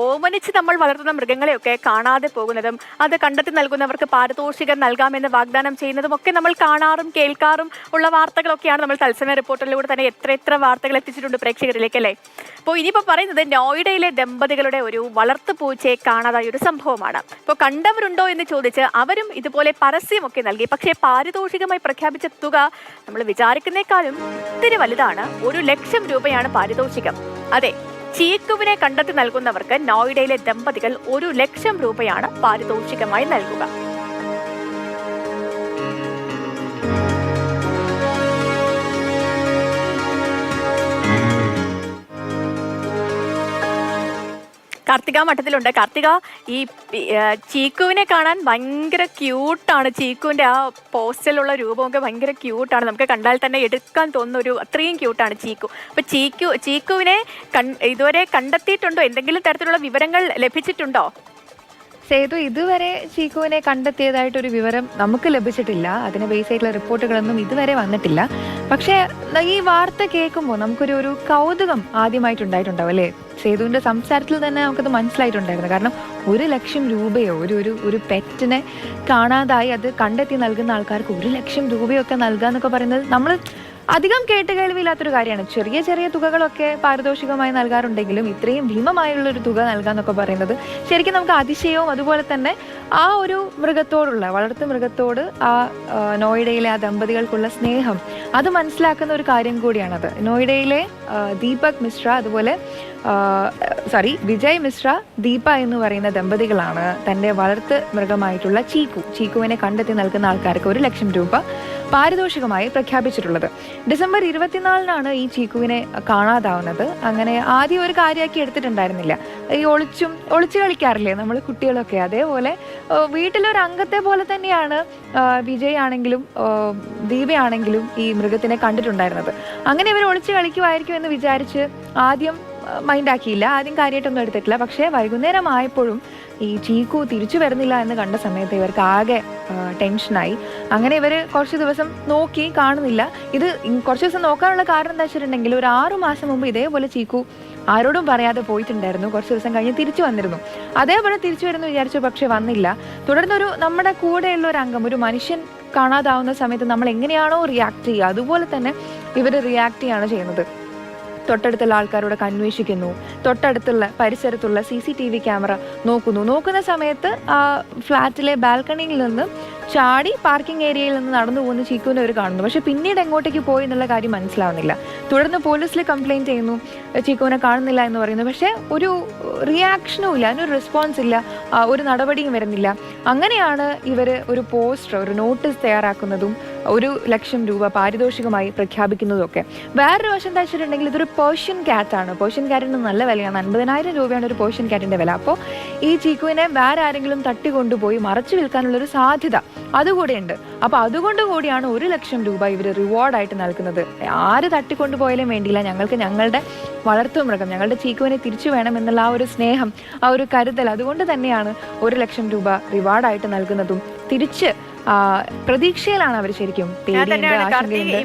ഓമനിച്ച് നമ്മൾ വളർത്തുന്ന മൃഗങ്ങളെയൊക്കെ കാണാതെ പോകുന്നതും അത് കണ്ടെത്തി നൽകുന്നവർക്ക് പാരിതോഷികം നൽകാമെന്ന് വാഗ്ദാനം ചെയ്യുന്നതും ഒക്കെ നമ്മൾ കാണാറും കേൾക്കാറും ഉള്ള വാർത്തകളൊക്കെയാണ് നമ്മൾ തത്സമയ റിപ്പോർട്ടിലൂടെ തന്നെ എത്ര എത്ര വാർത്തകൾ എത്തിച്ചിട്ടുണ്ട് പ്രേക്ഷകരിലേക്ക് അല്ലേ? അപ്പോൾ ഇനിയിപ്പോൾ പറയുന്നത് നോയിഡയിലെ ദമ്പതികളുടെ ഒരു വളർത്തു പൂച്ചയെ കാണാതായ ഒരു സംഭവമാണ്. ഇപ്പോൾ കണ്ടവരുണ്ടോ എന്ന് ചോദിച്ച് അവരും ഇതുപോലെ പരസ്യമൊക്കെ നൽകി. പക്ഷേ പാരിതോഷികമായി പ്രഖ്യാപിച്ച തുക നമ്മൾ വിചാരിക്കുന്നേക്കാളും ഇത്തിരി വലുതാണ്. ഒരു ലക്ഷം രൂപയാണ് പാരിതോഷികം. അതെ ചീക്കുവിനെ കണ്ടെത്തി നൽകുന്നവർക്ക് നോയിഡയിലെ ദമ്പതികൾ ഒരു ലക്ഷം രൂപയാണ് പാരിതോഷികമായി നൽകുക. കാർത്തിക മഠത്തിലുണ്ട്. കാർത്തിക ഈ ചീക്കുവിനെ കാണാൻ ഭയങ്കര ക്യൂട്ടാണ്. ചീക്കുവിന്റെ ആ പോസ്റ്റിലുള്ള രൂപമൊക്കെ ഭയങ്കര ക്യൂട്ടാണ്. നമുക്ക് കണ്ടാൽ തന്നെ എടുക്കാൻ തോന്നുന്ന ഒരു അത്രയും ക്യൂട്ടാണ് ചീക്കു. അപ്പൊ ചീക്കു ചീക്കുവിനെ ഇതുവരെ കണ്ടെത്തിയിട്ടുണ്ടോ? എന്തെങ്കിലും തരത്തിലുള്ള വിവരങ്ങൾ ലഭിച്ചിട്ടുണ്ടോ? സേതു ഇതുവരെ ചീക്കുവിനെ കണ്ടെത്തിയതായിട്ടൊരു വിവരം നമുക്ക് ലഭിച്ചിട്ടില്ല. അതിനെ ബേസ് ആയിട്ടുള്ള റിപ്പോർട്ടുകളൊന്നും ഇതുവരെ വന്നിട്ടില്ല. പക്ഷേ ഈ വാർത്ത കേൾക്കുമ്പോൾ നമുക്കൊരു ഒരു കൗതുകം ആദ്യമായിട്ടുണ്ടായിട്ടുണ്ടാവും അല്ലേ? സേതുവിന്റെ സംസാരത്തിൽ തന്നെ നമുക്കത് മനസ്സിലായിട്ടുണ്ടായിരുന്നു. കാരണം ഒരു ലക്ഷം രൂപയോ ഒരു ഒരു ഒരു പെറ്റിനെ കാണാതായി അത് കണ്ടെത്തി നൽകുന്ന ആൾക്കാർക്ക് ഒരു ലക്ഷം രൂപയൊക്കെ നൽകുക എന്നൊക്കെ പറയുന്നത് നമ്മൾ അധികം കേട്ട് കേൾവിയില്ലാത്തൊരു കാര്യമാണ്. ചെറിയ ചെറിയ തുകകളൊക്കെ പാരിതോഷികമായി നൽകാറുണ്ടെങ്കിലും ഇത്രയും ഭീമമായുള്ള ഒരു തുക നൽകാന്നൊക്കെ പറയുന്നത് ശരിക്കും നമുക്ക് അതിശയവും അതുപോലെ തന്നെ ആ ഒരു മൃഗത്തോടുള്ള വളർത്തു മൃഗത്തോട് ആ, നോയിഡയിലെ ആ ദമ്പതികൾക്കുള്ള സ്നേഹം അത് മനസ്സിലാക്കുന്ന ഒരു കാര്യം കൂടിയാണത്. നോയിഡയിലെ ദീപക് മിശ്ര അതുപോലെ സോറി വിജയ് മിശ്ര ദീപ എന്ന് പറയുന്ന ദമ്പതികളാണ് തന്റെ വളർത്ത് മൃഗമായിട്ടുള്ള ചീക്കു. ചീക്കുവിനെ കണ്ടെത്തി നൽകുന്ന ആൾക്കാർക്ക് ഒരു ലക്ഷം രൂപ പാരിതോഷികമായി പ്രഖ്യാപിച്ചിട്ടുള്ളത്. ഡിസംബർ ഇരുപത്തിനാലിനാണ് ഈ ചീക്കുവിനെ കാണാതാവുന്നത്. അങ്ങനെ ആദ്യം ഒരു കാര്യമാക്കി എടുത്തിട്ടുണ്ടായിരുന്നില്ല. ഈ ഒളിച്ചും ഒളിച്ചു കളിക്കാറില്ലേ നമ്മൾ കുട്ടികളൊക്കെ? അതേപോലെ വീട്ടിലൊരു അംഗത്തെ പോലെ തന്നെയാണ് വിജയ് ആണെങ്കിലും ദീപയാണെങ്കിലും ഈ മൃഗത്തിനെ കണ്ടിട്ടുണ്ടായിരുന്നത്. അങ്ങനെ ഇവർ ഒളിച്ചു കളിക്കുമായിരിക്കും എന്ന് വിചാരിച്ച് ആദ്യം മൈൻഡ് ആക്കിയില്ല ആദ്യം കാര്യമായിട്ടൊന്നും എടുത്തിട്ടില്ല. പക്ഷേ വൈകുന്നേരം ആയപ്പോഴും ഈ ചീക്കു തിരിച്ചു വരുന്നില്ല എന്ന് കണ്ട സമയത്ത് ഇവർക്ക് ആകെ ടെൻഷനായി. അങ്ങനെ ഇവർ കുറച്ച് ദിവസം നോക്കി കാണുന്നില്ല. ഇത് കുറച്ച് ദിവസം നോക്കാനുള്ള കാരണം എന്താ വെച്ചിട്ടുണ്ടെങ്കിൽ ഒരു ആറു മാസം മുമ്പ് ഇതേപോലെ ചീക്കു ആരോടും പറയാതെ പോയിട്ടുണ്ടായിരുന്നു. കുറച്ച് ദിവസം കഴിഞ്ഞ് തിരിച്ചു വന്നിരുന്നു. അതേപോലെ തിരിച്ചു വരുന്നു വിചാരിച്ചു പക്ഷേ വന്നില്ല. തുടർന്നൊരു നമ്മുടെ കൂടെയുള്ള ഒരു അംഗം ഒരു മനുഷ്യൻ കാണാതാവുന്ന സമയത്ത് നമ്മൾ എങ്ങനെയാണോ റിയാക്ട് ചെയ്യുക അതുപോലെ തന്നെ ഇവർ റിയാക്ട് ചെയ്യാണ് ചെയ്യുന്നത്. തൊട്ടടുത്തുള്ള ആൾക്കാരോടൊക്കെ അന്വേഷിക്കുന്നു. തൊട്ടടുത്തുള്ള പരിസരത്തുള്ള C C T V camera നോക്കുന്നു. നോക്കുന്ന സമയത്ത് ആ ഫ്ലാറ്റിലെ ബാൽക്കണിയിൽ നിന്ന് ചാടി പാർക്കിംഗ് ഏരിയയിൽ നിന്ന് നടന്നു പോകുന്ന ചീക്കുവിനെ അവർ കാണുന്നു. പക്ഷെ പിന്നീട് എങ്ങോട്ടേക്ക് പോയി എന്നുള്ള കാര്യം മനസ്സിലാവുന്നില്ല. തുടർന്ന് പോലീസിൽ കംപ്ലയിന്റ് ചെയ്യുന്നു. ചീക്കുവിനെ കാണുന്നില്ല എന്ന് പറയുന്നു. പക്ഷേ ഒരു റിയാക്ഷനും ഇല്ല. അതിനൊരു റെസ്പോൺസ് ഇല്ല. ഒരു നടപടിയും വരുന്നില്ല. അങ്ങനെയാണ് ഇവർ ഒരു പോസ്റ്റർ ഒരു നോട്ടീസ് തയ്യാറാക്കുന്നതും ഒരു ലക്ഷം രൂപ പാരിതോഷികമായി പ്രഖ്യാപിക്കുന്നതൊക്കെ. വേറൊരു വശം എന്താ വെച്ചിട്ടുണ്ടെങ്കിൽ ഇതൊരു പേർഷ്യൻ ക്യാറ്റാണ് പേർഷ്യൻ ക്യാറ്റിന് നല്ല വിലയാണ്. അൻപതിനായിരം രൂപയാണ് ഒരു പേർഷ്യൻ ക്യാറ്റിന്റെ വില. അപ്പോൾ ഈ ചീക്കുവിനെ വേറെ ആരെങ്കിലും തട്ടിക്കൊണ്ടുപോയി മറച്ചു വിൽക്കാനുള്ളൊരു സാധ്യത അതുകൂടെയുണ്ട്. അപ്പോൾ അതുകൊണ്ട് കൂടിയാണ് ഒരു ലക്ഷം രൂപ ഇവർ റിവാർഡായിട്ട് നൽകുന്നത്. ആര് തട്ടിക്കൊണ്ടുപോയാലും വേണ്ടിയില്ല. ഞങ്ങൾക്ക് ഞങ്ങളുടെ വളർത്തു മൃഗം ഞങ്ങളുടെ ചീക്കുവിനെ തിരിച്ചു വേണം എന്നുള്ള ആ ഒരു സ്നേഹം ആ ഒരു കരുതൽ അതുകൊണ്ട് തന്നെയാണ് ഒരു ലക്ഷം രൂപ റിവാർഡായിട്ട് നൽകുന്നതും. തിരിച്ച് പ്രതീക്ഷയിലാണ് അവർ ശരിക്കും പേടിയുണ്ട് ആശങ്കയുണ്ട്.